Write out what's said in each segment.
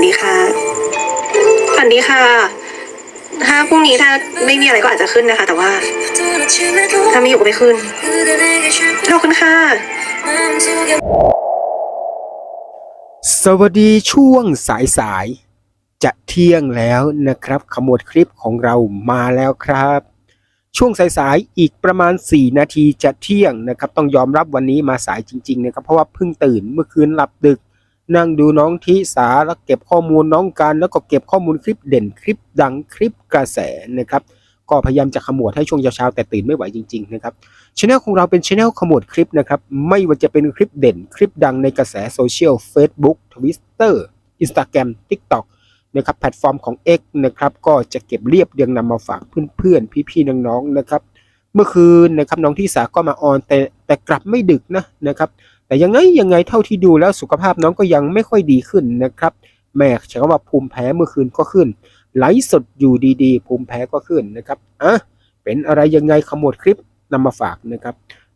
วัสดีค่ะ สวัสดีค่ะ ถ้าพรุ่งนี้ถ้าไม่มีอะไรก็อาจจะขึ้นนะคะ แต่ว่า ถ้าไม่อยู่ก็ไม่ขึ้นขอบคุณค่ะ สวัสดีช่วงสายสายจะเที่ยงแล้วนะครับขมวดคลิปของเรามาแล้วครับ ช่วงสายสายๆอีกประมาณ 4 นาทีจะเที่ยงนะครับ ต้องยอมรับวันนี้มาสายจริง ๆ นะครับ เพราะว่าเพิ่งตื่นเมื่อคืนหลับดึก นั่งดูน้องทิสาแล้วเก็บข้อมูลน้องการแล้วก็เก็บข้อมูลคลิปเด่นคลิปดังคลิปกระแสนะครับก็พยายามจะขมวดให้ช่วงเช้าๆแต่ตื่นไม่ไหวจริงๆนะครับช anel ของเราเป็นช anel ขมวดคลิปนะครับไม่ว่าจะเป็นคลิปเด่นคลิปดังในกระแสโซเชียล Facebook Twitter Instagram TikTok นะครับแพลตฟอร์มของ X นะครับก็จะเก็บเรียบเรียงนำมาฝากเพื่อนๆ พี่ๆน้องๆนะครับเมื่อคืนนะครับน้องที่สาก็มาออนแต่แต่กลับไม่ดึกนะนะครับ แต่ยังไงยังไงเท่าที่ดูแล้วสุขภาพน้องก็ยังไม่ค่อยดีขึ้นนะครับ แม่ใช้คำว่าภูมิแพ้เมื่อคืนก็ขึ้นไลฟ์สดอยู่ดีๆ ภูมิแพ้ก็ขึ้นนะครับอะเป็นอะไรยังไงขมวดคลิปนำมาฝากนะครับ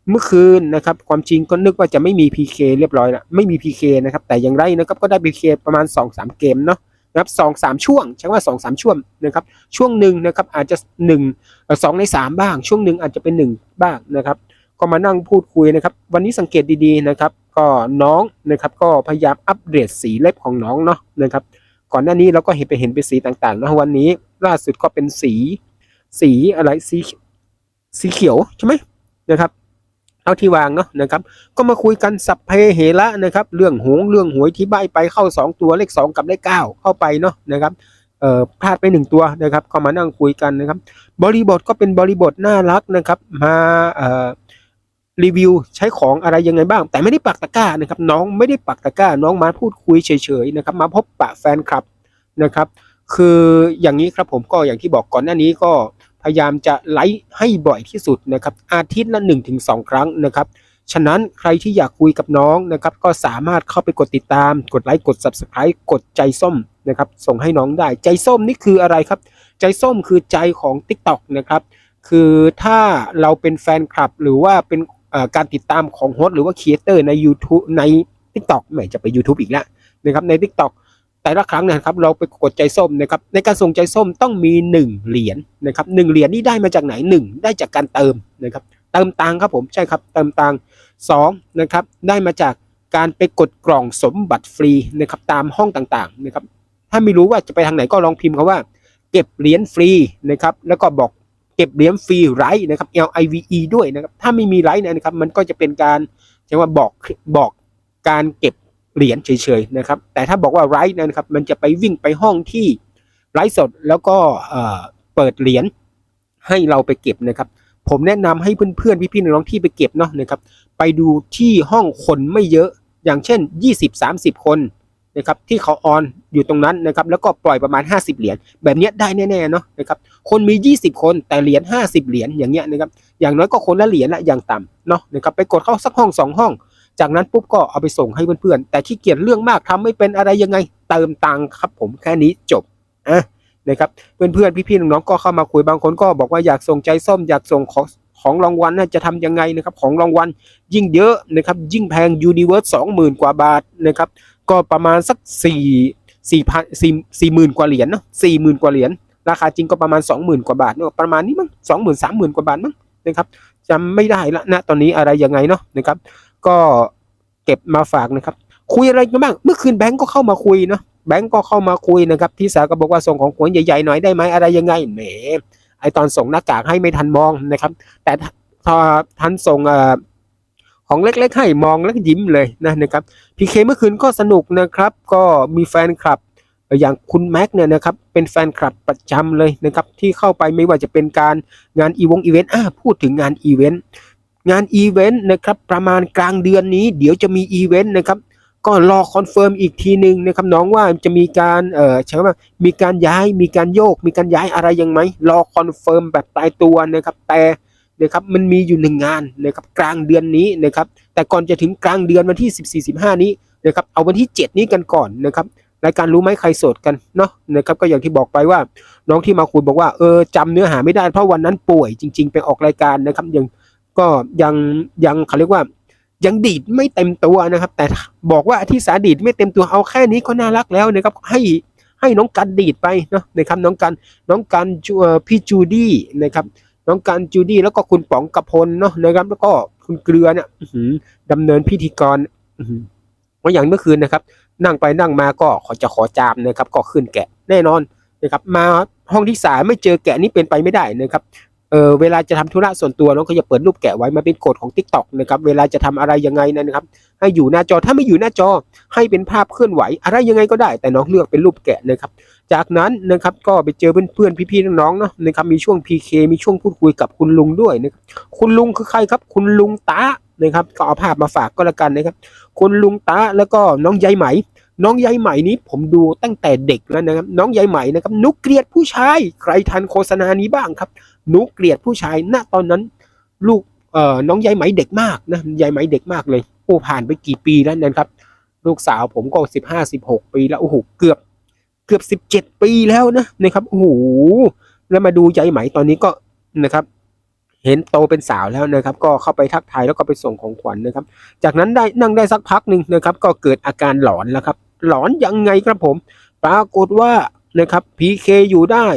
เมื่อคืนนะครับ ความจริงก็นึกว่าจะไม่มี PK เรียบร้อยแล้วไม่มี PK นะครับ แต่อย่างไรนะครับก็ได้ PK ประมาณ 2-3 เกมเนาะนะครับสองสามช่วงใช้ว่า2องสามช่วงนะครับช่วงหนึ่งนะครับอาจจะ1เอ่อสองใน3บ้าง ช่วงหนึ่งอาจจะเป็น1บ้างนะครับ ก็มานั่งพูดคุยนะครับ วันนี้สังเกตดีๆนะครับ ก็น้องนะครับก็พยายามอัปเดตสีเล็บของน้องเนาะนะครับ ก่อนหน้านี้เราก็เห็นไปเห็นเป็นสีต่างๆนะวันนี้ล่าสุดก็เป็นสี สีอะไรสีสีเขียวใช่ไหมนะครับเอาที่วางเนาะนะครับ ก็มาคุยกันสัพเพเหระนะครับ เรื่องหงเรื่องหวยที่ใบไปเข้า 2 ตัวเลข 2 กับเลข9เข้าไปเนาะนะครับเอ่อพลาดไป1ตัวนะครับ ก็มานั่งคุยกันนะครับ บริบทก็เป็นบริบทน่ารักนะครับ มาเอ่อ รีวิวใช้ของอะไรยังไงบ้าง แต่ไม่ได้ปักตะกร้านะครับ น้องไม่ได้ปักตะกร้า น้องมาพูดคุยเฉยๆนะครับ มาพบปะแฟนคลับนะครับ คืออย่างนี้ครับผมก็อย่างที่บอกก่อนหน้านี้ก็พยายามจะไลฟ์ให้บ่อยที่สุดนะครับ อาทิตย์ละ1-2 ครั้งนะครับฉะนั้นใครที่อยากคุยกับน้องนะครับก็สามารถเข้าไปกดติดตาม กดไลค์กด Subscribe กดใจส้มนะครับ ส่งให้น้องได้ใจส้มนี่คืออะไรครับ ใจส้มคือใจของ TikTok นะครับ คือถ้าเราเป็นแฟนคลับหรือว่าเป็น การติดตามของโฮสต์หรือว่าครีเอเตอร์ใน YouTube ใน TikTok ไม่จะไป YouTube อีกแล้วนะครับใน TikTok แต่ละครั้งนะครับเราไปกดใจส้มนะครับในการส่งใจส้มต้องมี 1 เหรียญนะครับหนึ่งเหรียญนี่ได้มาจากไหน 1 ได้จากการเติมนะครับเติมตังครับผมใช่ครับเติมตังสองนะครับได้มาจากการไปกดกล่องสมบัติฟรีนะครับตามห้องต่างๆนะครับถ้าไม่รู้ว่าจะไปทางไหนก็ลองพิมพ์คำว่า เก็บเหรียญฟรีนะครับแล้วก็บอก เก็บเหรียญฟรีไรนะครับ L I V E ด้วยนะครับ ถ้าไม่มีไรเนี่ยนะครับ มันก็จะเป็นการใช้ว่าบอกบอกการเก็บเหรียญเฉยๆนะครับ แต่ถ้าบอกว่าไรนะครับ มันจะไปวิ่งไปห้องที่ไลฟ์สดแล้วก็เปิดเหรียญให้เราไปเก็บนะครับ ผมแนะนำให้เพื่อนๆพี่ๆน้องๆที่ไปเก็บเนาะนะครับ ไปดูที่ห้องคนไม่เยอะอย่างเช่น 20-30 คน นะครับที่เขาออนอยู่ตรงนั้นนะครับแล้วก็ปล่อยประมาณ 50 เหรียญแบบนี้ได้แน่ๆเนาะนะครับคนมี 20 คนแต่เหรียญ50 เหรียญอย่างเงี้ยนะครับอย่างน้อยก็คนละเหรียญละอย่างต่ำเนาะนะครับไปกดเข้าสักห้องสองห้อง จากนั้นปุ๊บก็เอาไปส่งให้เพื่อนๆแต่ขี้เกียจเรื่องมากทำไม่เป็นอะไรยังไงเติมตังค์ครับ ผมแค่นี้จบอะนะครับเพื่อนๆพี่ๆน้องๆก็เข้ามาคุยบางคนก็บอกว่าอยากส่งใจส้มอยากส่งของของรางวัลน่ะจะทำยังไงนะครับของรางวัลยิ่งเยอะนะครับยิ่งแพงยูนิเวิร์สสองหมื่นกว่าบาทนะครับ ก็ประมาณสักสี่สี่พันสี่สี่หมื่นกว่าเหรียญเนาะสี่หมื่นกว่าเหรียญราคาจริงก็ประมาณสองหมื่นกว่าบาทเนาะประมาณนี้มั้งสองหมื่นสามหมื่นกว่าบาทมั้งนะครับจำไม่ได้ละนะตอนนี้อะไรยังไงเนาะนะครับ ก็เก็บมาฝากนะครับ คุยอะไรกันบ้างเมื่อคืนแบงก์ก็เข้ามาคุยเนาะแบงก์ก็เข้ามาคุยนะครับที่สาก็บอกว่าส่งของขวัญใหญ่ๆหน่อยได้ไหมอะไรยังไงแหมไอตอนส่งหน้ากากให้ไม่ทันมองนะครับ แต่พอทันส่งอ่อของเล็กๆให้มองแล้วยิ้มเลยนะนะครับ พีเคเมื่อคืนก็สนุกนะครับ ก็มีแฟนคลับ อย่างคุณแม็กเนี่ยนะครับเป็นแฟนคลับประจำเลยนะครับที่เข้าไปไม่ว่าจะเป็นการงานอีวงอีเวนต์อ่าพูดถึงงานอีเวนต์งานอีเวนต์นะครับประมาณกลางเดือนนี้เดี๋ยวจะมีอีเวนต์นะครับก็รอคอนเฟิร์มอีกทีหนึ่งนะครับน้องว่าจะมีการเอ่อใช่ว่ามีการย้ายมีการโยก มีการย้ายอะไรยังไหมรอคอนเฟิร์มแบบตายตัวนะครับแต่นะครับมันมีอยู่หนึ่งงานนะครับกลางเดือนนี้นะครับ แต่ก่อนจะถึงกลางเดือนวันที่ 14 15 นี้นะครับเอาวันที่ 7 นี้กันก่อนนะครับรายการรู้ไหมใครโสดกันเนาะนะครับก็อย่างที่บอกไปว่าน้องที่มาคุยบอกว่าเออจำเนื้อหาไม่ได้เพราะวันนั้นป่วยจริง ๆ ไปออกรายการนะครับยังก็ยังยังเขาเรียกว่ายังดีดไม่เต็มตัวนะครับ แต่บอกว่าที่สาดีดไม่เต็มตัวเอาแค่นี้ก็น่ารักแล้วนะครับให้ให้น้องกันดีดไปเนาะนะครับน้องกันน้องกันจูเอพี่จูดี้นะครับ น้องการจูดี้แล้วก็คุณป๋องกระพลเนาะนะครับ แล้วก็คุณเกลือเนี่ยอื้อหือดำเนินพิธีกรอื้อหือว่าอย่างเมื่อคืนนะครับ นั่งไปนั่งมาก็ขอจะขอจามนะครับ ก็ขึ้นแกะแน่นอนนะครับ มาห้องที่สามไม่เจอแกะนี่เป็นไปไม่ได้นะครับ เออเวลาจะทำธุระส่วนตัวน้องก็จะเปิดรูปแกะไว้มาเป็นกฎของ t ิ k t o k นะครับเวลาจะทำอะไรยังไงนะครับ ให้อยู่หน้าจอถ้าไม่อยู่หน้าจอให้เป็นภาพเคลื่อนไหว อะไรยังไงก็ได้ แต่น้องเลือกเป็นรูปแกะนะครับ จากนั้นนะครับก็ไปเจอเพื่อนๆพี่ๆน้องๆเนาะนะครับมีช่วง PK มีช่วงพูดคุยกับคุณลุงด้วยนะครับคุณลุงคือใครครับ คุณลุงตานะครับก็เอาภาพมาฝากก็แล้วกันนะครับ คุณลุงตาแล้วก็น้องใยไหม น้องใยไหมนี้ผมดูตั้งแต่เด็กแล้วนะครับ น้องใยไหมนะครับนุกเกลียดผู้ชาย ใครทันโฆษณานี้บ้างครับ นุกเกลียดผู้ชายณตอนนั้น ลูกเอ่อน้องใยไหมเด็กมากนะใยไหมเด็กมากเลยโอ้ผ่านไปกี่ปีแล้วนะครับ ลูกสาวผมก็สิบห้าสิบหกปีแล้วโอ้โหเกือบ เกือบสิบเจ็ดปีแล้วนะนะครับโอ้โหแล้วมาดูใยไหมตอนนี้ก็นะครับ เห็นโตเป็นสาวแล้วนะครับ ก็เข้าไปทักทายแล้วก็ไปส่งของขวัญนะครับ จากนั้นได้นั่งได้สักพักหนึ่งนะครับ ก็เกิดอาการหลอนแล้วครับ หลอนยังไงครับผม ปรากฏว่านะครับพีเคอยู่ได้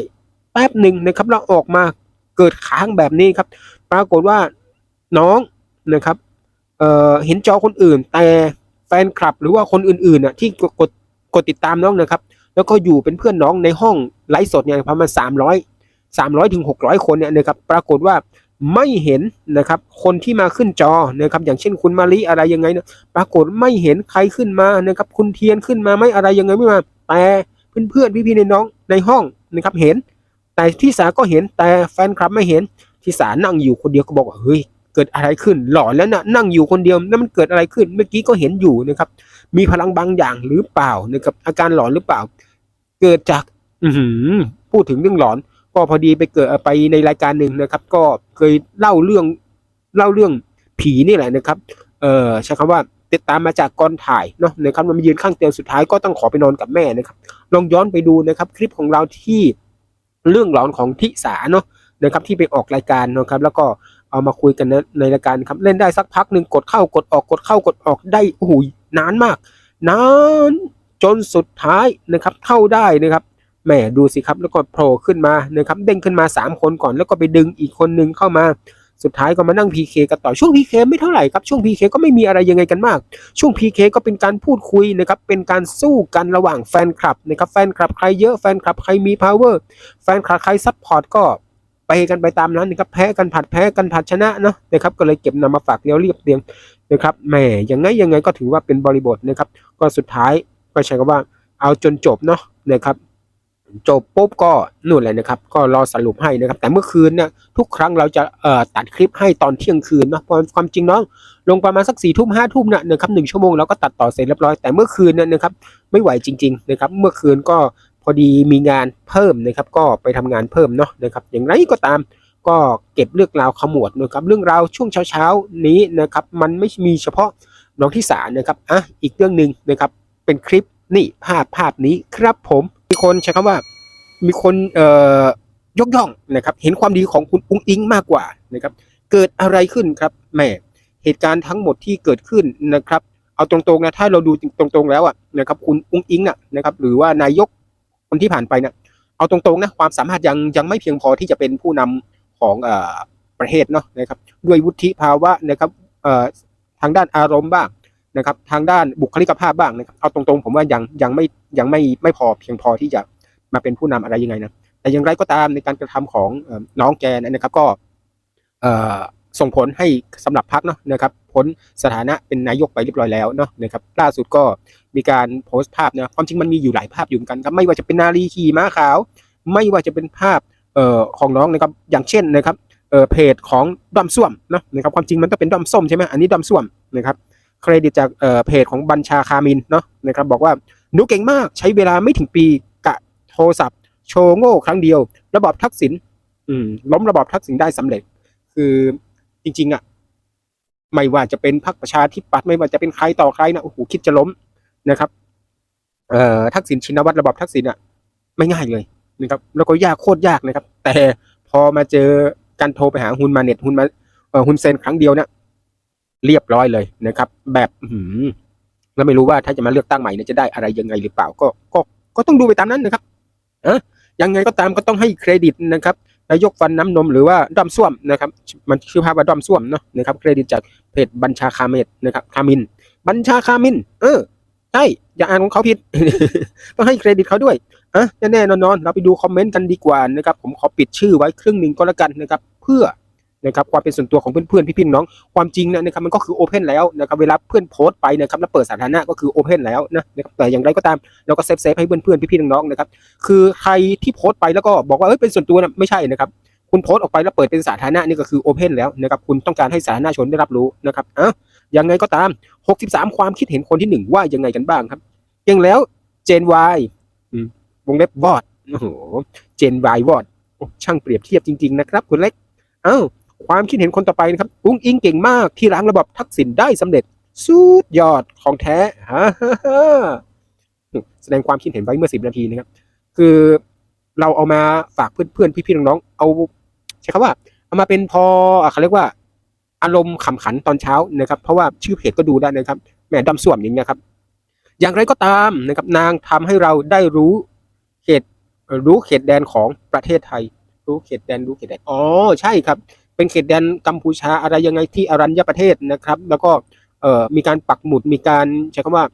แป๊บหนึ่งนะครับแล้วออกมาเกิดค้างแบบนี้ครับ ปรากฏว่าน้องนะครับเอ่อเห็นจอคนอื่น แต่แฟนคลับหรือว่าคนอื่นๆน่ะที่กดกดติดตามน้องนะครับ แล้วก็อยู่เป็นเพื่อนน้องในห้องไลฟ์สดเนี่ยประมาณสามร้อยสามร้อยถึงหกร้อยคนเนี่ยนะครับ ปรากฏว่า ไม่เห็นนะครับ คนที่มาขึ้นจอนะครับ อย่างเช่นคุณมาริอะไรยังไงนะปรากฏไม่เห็นใครขึ้นมานะครับ คุณเทียนขึ้นมาไม่อะไรยังไงไม่มา แต่เพื่อนๆพี่ๆในน้องในห้องนะครับเห็น แต่ที่สาก็เห็นแต่แฟนคลับไม่เห็นที่สานั่งอยู่คนเดียวก็บอกว่าเฮ้ยเกิดอะไรขึ้นหลอนแล้วนะนั่งอยู่คนเดียวนั่นมันเกิดอะไรขึ้น เมื่อกี้ก็เห็นอยู่นะครับ มีพลังบางอย่างหรือเปล่านะครับอาการหลอนหรือเปล่า เกิดจาก อืพูดถึงเรื่องหลอน ก็พอดีไปเกิดไปในรายการหนึ่งนะครับ ก็เคยเล่าเรื่องเล่าเรื่องผีนี่แหละนะครับ เออใช้คำว่าติดตามมาจากกอนถ่ายเนาะนะครับมันมายืนข้างเตียงสุดท้ายก็ต้องขอไปนอนกับแม่นะครับลองย้อนไปดูนะครับคลิปของเราที่เรื่องหลอนของทิสาเนาะนะครับที่ไปออกรายการนะครับ แล้วก็เอามาคุยกันในในรายการครับเล่นได้สักพักหนึ่งกดเข้ากดออกกดเข้ากดออกได้โอ้โหนานมากนานจนสุดท้ายนะครับเข้าได้นะครับ แหมดูสิครับแล้วก็โผล่ขึ้นมานะครับเด้งขึ้นมาสามคนก่อนแล้วก็ไปดึงอีกคนนึงเข้ามาสุดท้ายก็มานั่ง PK กันต่อช่วง PK ไม่เท่าไหร่ครับช่วง PK ก็ไม่มีอะไรยังไงกันมาก ช่วง PK ก็เป็นการพูดคุยนะครับเป็นการสู้กันระหว่างแฟนคลับนะครับแฟนคลับใครเยอะแฟนคลับใครมี power แฟนคลับใครซัพพอร์ตก็ไปกันไปตามนั้นนะครับแพ้กันผัดแพ้กันผัดชนะเนาะนะครับก็เลยเก็บนำมาฝากเรียวเรียบเรียงนะครับแหมยังไงยังไงก็ถือว่าเป็นบริบทนะครับก็สุดท้ายก็ใช้คำว่าเอาจนจบเนาะนะครับ จบปุ๊บก็นู่นเลยนะครับ ก็รอสรุปให้นะครับ แต่เมื่อคืนเนี่ยทุกครั้งเราจะเอ่อตัดคลิปให้ตอนเที่ยงคืนเนาะเพราะความจริงเนาะลงประมาณสักสี่ทุ่มห้าทุ่มนะนะครับหนึ่งชั่วโมงเราก็ตัดต่อเสร็จเรียบร้อยแต่เมื่อคืนเนี่ยนะครับ ไม่ไหวจริง ๆ นะครับ เมื่อคืนก็พอดีมีงานเพิ่มนะครับ ก็ไปทำงานเพิ่มเนาะนะครับ อย่างไรก็ตามก็เก็บเรื่องราวขมวดนะครับ เรื่องราวช่วงเช้าๆนี้นะครับ มันไม่มีเฉพาะน้องที่สานะครับอะอีกเรื่องหนึ่งนะครับ เป็นคลิปนี่ภาพภาพนี้ครับผม มีคนใช้คำว่า มีคนเอ่อยกย่องนะครับ เห็นความดีของคุณอุ้งอิงมากกว่านะครับ เกิดอะไรขึ้นครับแม่เหตุการณ์ทั้งหมดที่เกิดขึ้นนะครับ เอาตรงๆนะถ้าเราดูตรงๆแล้วอะนะครับคุณอุ้งอิงน่ะนะครับ หรือว่านายกคนที่ผ่านไปนี่ยเอาตรงๆนะความสามารถยังยังไม่เพียงพอที่จะเป็นผู้นำของอประเทศเนาะนะครับ ด้วยวุฒิภาวะนะครับทางด้านอารมณ์บ้าง นะครับ ทางด้านบุคลิกภาพบ้างนะครับเอาตรงๆ ผมว่ายังยังไม่ยังไม่ไม่พอเพียงพอที่จะมาเป็นผู้นำอะไรยังไงนะแต่อย่างไรก็ตามในการกระทำของน้องแกนะครับก็ส่งผลให้สำหรับพักเนาะนะครับพ้นสถานะเป็นนายกไปเรียบร้อยแล้วเนาะนะครับล่าสุดก็มีการโพสต์ภาพนะความจริงมันมีอยู่หลายภาพอยู่เหมือนกันครับไม่ว่าจะเป็นนาลีขี่ม้าขาว ไม่ว่าจะเป็นภาพออของน้องนะครับอย่างเช่นนะครับเเพจของดอมส้วมเนาะนะครับความจริงมันต้องเป็นดอมส้มใช่ไหมอันนี้ดอมส้วมนะครับ เครดิตจากเเพจของบัญชาคามินเนาะนะครับบอกว่าหนูเก่งมากใช้เวลาไม่ถึงปีกะโทรศัพท์ โชว์โง่ครั้งเดียว ระบอบทักษิณอืมล้มระบอบทักษิณได้สำเร็จ คือจริง ๆอะไม่ว่าจะเป็นพรรคประชาธิปัตย์ไม่ว่าจะเป็นใครต่อใครนะโอ้โหคิดจะล้มนะครับเอ่อทักษิณชินวัตรระบอบทักษิณอะ ไม่ง่ายเลยนะครับ แล้วก็ยากโคตรยากนะครับ แต่พอมาเจอการโทรไปหาฮุนมาเน็ตฮุนมาเอ่อฮุนเซนครั้งเดียวเนี่ย เรียบร้อยเลยนะครับ แบบหือแล้วไม่รู้ว่าถ้าจะมาเลือกตั้งใหม่เนี่ยจะได้อะไรยังไงหรือเปล่าก็ก็ก็ต้องดูไปตามนั้นนะครับเอะยังไงก็ตามก็ต้องให้เครดิตนะครับนายกฟันน้ำนมหรือว่าด้อมส้วมนะครับ มันชื่อภาพว่าด้อมส้วมเนาะนะครับเครดิตจากเพจบัญชาคาเมดนะครับคามิน บัญชาคามิน เออใช่อย่าอ่านของเขาผิด ต้องให้เครดิตเขาด้วยอะแน่ๆนอนๆเราไปดูคอมเมนต์กันดีกว่านะครับ ผมขอปิดชื่อไว้ครึ่งหนึ่งก็แล้วกันนะครับ เพื่อ นะครับความเป็นส่วนตัวของเพื่อนๆพี่ๆน้องความจริงนะครับมันก็คือโอเพนแล้วนะครับเวลาเพื่อนโพสต์ไปนะครับแล้วเปิดสาธารณะก็คือโอเพนแล้วนะนะครับแต่อย่างไรก็ตามเราก็เซฟเซฟให้เพื่อนๆพี่ๆน้องๆนะครับคือใครที่โพสต์ไปแล้วก็บอกว่าเอ้ยเป็นส่วนตัวนะไม่ใช่นะครับคุณโพสต์ออกไปแล้วเปิดเป็นสาธารณะนี่ก็คือโอเพนแล้วนะครับคุณต้องการให้สาธารณชนได้รับรู้นะครับอะยังไงก็ตาม 63 ความคิดเห็นคนที่หนึ่งว่ายังไงกันบ้างครับยังแล้วเจนวายวงเล็บวอดโอ้โหเจนวายวอดช่างเปรียบเทียบจริง ๆ นะครับ คุณเล็กอ้า ความคิดเห็นคนต่อไปนะครับอุ้งอิงเก่งมากที่ล้างระบบทักษิณได้สำเร็จ สุดยอดของแท้ฮ่าฮ่าแสดงความคิดเห็นไว้เมื่อสิบนาทีนะครับ คือเราเอามาฝากเพื่อนๆ พี่ๆ น้องๆ เอาใช้คำว่า เอามาเป็นพอเขาเรียกว่า อารมณ์ขำขันตอนเช้านะครับ เพราะว่าชื่อเพจก็ดูได้นะครับแหม่ดำส่วมอย่างเงี้ยครับ อย่างไรก็ตามนะครับนางทำให้เราได้รู้เขตรู้เขตแดนของประเทศไทย รู้เขตแดนรู้เขตแดนอ๋อใช่ครับ เป็นเขตแดนกัมพูชาอะไรยังไงที่อรัญญประเทศนะครับ แล้วก็เอ่อมีการปักหมุดมีการใช้คำว่า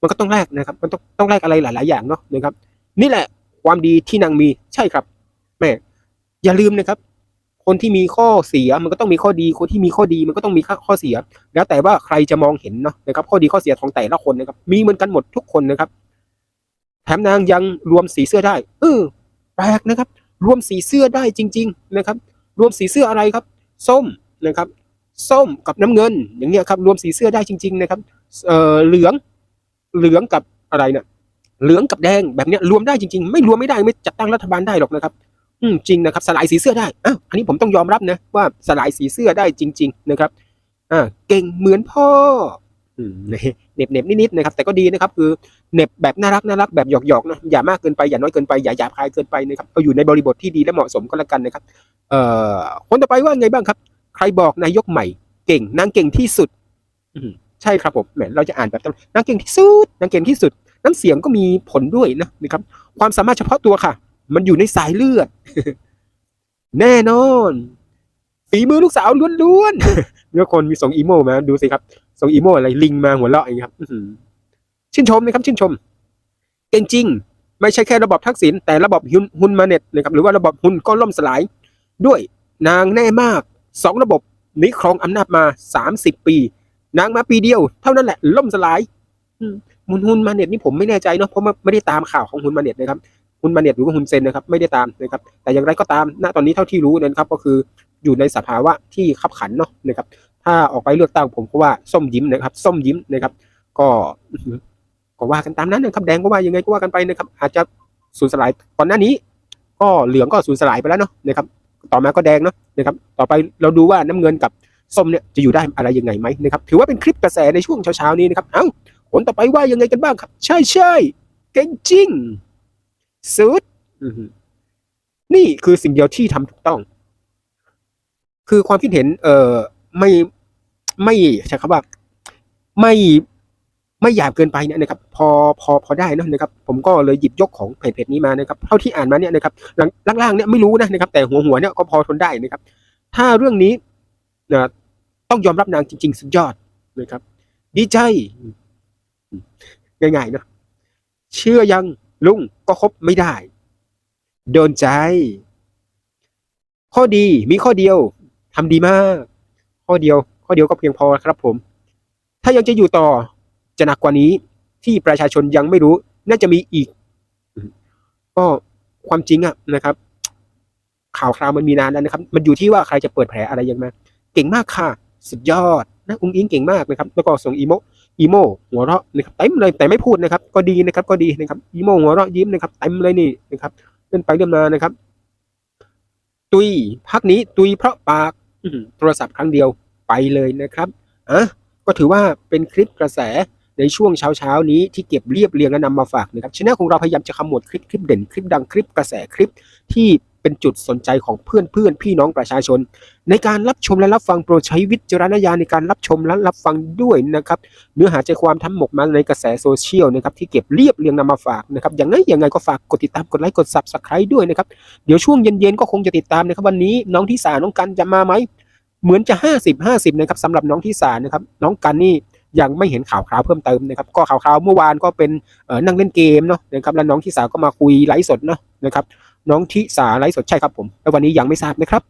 มันก็ต้องแลกนะครับ มันต้องต้องแลกอะไรหลาย ๆ อย่างเนาะนะครับ นี่แหละความดีที่นางมีใช่ครับแม่อย่าลืมนะครับ คนที่มีข้อเสียมันก็ต้องมีข้อดี คนที่มีข้อดีมันก็ต้องมีข้อเสีย แล้วแต่ว่าใครจะมองเห็นเนาะนะครับ ข้อดีข้อเสียของแต่ละคนนะครับ มีเหมือนกันหมดทุกคนนะครับ แถมนางยังรวมสีเสื้อได้ เออแปลกนะครับ รวมสีเสื้อได้จริง ๆ นะครับ รวมสีเสื้ออะไรครับ ส้มนะครับส้มกับน้ำเงินอย่างเงี้ยครับรวมสีเสื้อได้จริง ๆ นะครับเอ่อเหลืองเหลืองกับอะไรเนี่ยเหลืองกับแดงแบบเนี้ยรวมได้จริง ๆ ไม่รวมไม่ได้ไม่จัดตั้งรัฐบาลได้หรอกนะครับ อืมจริงนะครับ สลายสีเสื้อได้อ้าวอันนี้ผมต้องยอมรับนะว่าสลายสีเสื้อได้จริง ๆ นะครับอ่าเก่งเหมือนพ่อ เหน็บเหน็บนิดๆนะครับ แต่ก็ดีนะครับ คือเหน็บแบบน่ารักน่ารักแบบหยอกๆนะอย่ามากเกินไปอย่าน้อยเกินไปอย่าหยาบคายเกินไปนะครับเอาอยู่ในบริบทที่ดีและเหมาะสมก็แล้วกันนะครับ เอ่อคนต่อไปว่าไงบ้างครับ ใครบอกนายกใหม่ เก่งนางเก่งที่สุดอืมใช่ครับผมแหมเราจะอ่านแบบนางเก่งที่สุดนางเก่งที่สุดน้ำเสียงก็มีผลด้วยนะนะครับ ความสามารถเฉพาะตัวค่ะ มันอยู่ในสายเลือด แน่นอน ฝีมือลูกสาวล้วนๆเมื่อคนมีส่งอีโมมาดูสิครับ ส่งอีโมอะไรลิงมาหัวเราะอย่างนี้ครับอื้อหือชื่นชมนะครับ ชื่นชม เก่งจริง ไม่ใช่แค่ระบบทักษิณแต่ระบบฮุนฮุนมาเน็ตนะครับ หรือว่าระบบฮุนก็ล่มสลาย ด้วยนางแน่มากสองระบบนี้ครองอำนาจมาสามสิบปี นางมาปีเดียว เท่านั้นแหละ ล่มสลายอืมฮุนฮุนมาเน็ตนี่ผมไม่แน่ใจเนาะเพราะไม่ไม่ได้ตามข่าวของฮุนมาเน็ตนะครับฮุนมาเน็ตหรือว่าฮุนเซนนะครับ ไม่ได้ตามนะครับ แต่อย่างไรก็ตามณตอนนี้เท่าที่รู้นะครับ ก็คือ อยู่ในสภาวะที่ขับขันเนาะนะครับถ้าออกไปเลือกตั้งผมก็ว่าส้มยิ้มนะครับ ส้มยิ้มนะครับ ก็ก็ว่ากันตามนั้นนะครับแดงก็ว่ายังไงก็ว่ากันไปนะครับ อาจจะสูญสลายก่อนหน้านี้ ก็เหลืองก็สูญสลายไปแล้วเนาะนะครับต่อมาก็แดงเนาะนะครับต่อไปเราดูว่าน้ำเงินกับส้มเนี่ยจะอยู่ได้อะไรยังไงไหมนะครับถือว่าเป็นคลิปกระแสในช่วงเช้าๆนี้นะครับเอ้าผลต่อไปว่ายังไงกันบ้างครับ ใช่ใช่เก่งจริงสุดนี่คือสิ่งเดียวที่ทำถูกต้อง คือความคิดเห็น เออไม่ไม่ใช่ครับว่าไม่ไม่หยาบเกินไปเนี่ยนะครับ พอพอพอได้นะนะครับ ผมก็เลยหยิบยกของเพจเพจนี้มานะครับเท่าที่อ่านมาเนี่ยนะครับลังล่างๆเนี่ยไม่รู้นะนะครับ แต่หัวหัวเนี่ยก็พอทนได้นะครับ ถ้าเรื่องนี้นะต้องยอมรับนางจริง ๆ สุดยอดนะครับ ดีใจ ง่ายๆเนอะเชื่อยังลุงก็คบไม่ได้ โดนใจ ข้อดีมีข้อเดียว ทำดีมาก ข้อเดียว ข้อเดียวก็เพียงพอครับผม ถ้ายังจะอยู่ต่อจะหนักกว่านี้ที่ประชาชนยังไม่รู้ น่าจะมีอีก ก็ความจริงอะนะครับ ข่าวคราวมันมีนานแล้วนะครับ มันอยู่ที่ว่าใครจะเปิดแผลอะไรยังไงเก่งมากค่ะ สุดยอดนะอุ้งอิงเก่งมากนะครับ แล้วก็ส่งอีโมอีโมหัวเราะนะครับเต็มเลยแต่ไม่พูดนะครับ ก็ดีนะครับ ก็ดีนะครับอีโมหัวเราะยิ้มนะครับเต็มเลยนี่นะครับเล่นไปเล่นมานะครับ ตุยพักนี้ตุยเพราะปาก โทรศัพท์ครั้งเดียวไปเลยนะครับอะก็ถือว่าเป็นคลิปกระแสในช่วงเช้าเช้านี้ที่เก็บเรียบเรียงและนำมาฝากนะครับชแนลของเราพยายามจะขมวดคลิปคลิปเด่นคลิปดังคลิปกระแสคลิปที่ เป็นจุดสนใจของเพื่อนเพื่อนพี่น้องประชาชน ในการรับชมและรับฟังโปรดใช้วิจารณญาณในการรับชมและรับฟังด้วยนะครับ เนื้อหาใจความทั้งหมดมาในกระแสโซเชียลนะครับที่เก็บเรียบเรียงนำมาฝากนะครับอยังไงยังไงก็ฝากกดติดตามกดไลค์กด subscribe ด้วยนะครับเดี๋ยวช่วงเย็นๆก็คงจะติดตามนะครับวันนี้น้องที่สาน้องกันจะมาไหมเหมือนจะ 50 50นะครับสำหรับน้องที่สานะครับน้องกันนี่ยังไม่เห็นข่าวคราวเพิ่มเติมนะครับก็ข่าวคราวเมื่อวานก็เป็นเอ่อนั่งเล่นเกมเนาะนะครับแล้วน้องที่สาก็มาคุยไลฟ์สดเนาะนะครับ น้องทิสาไลฟ์สดใช่ครับผม แล้ววันนี้ยังไม่ทราบนะครับ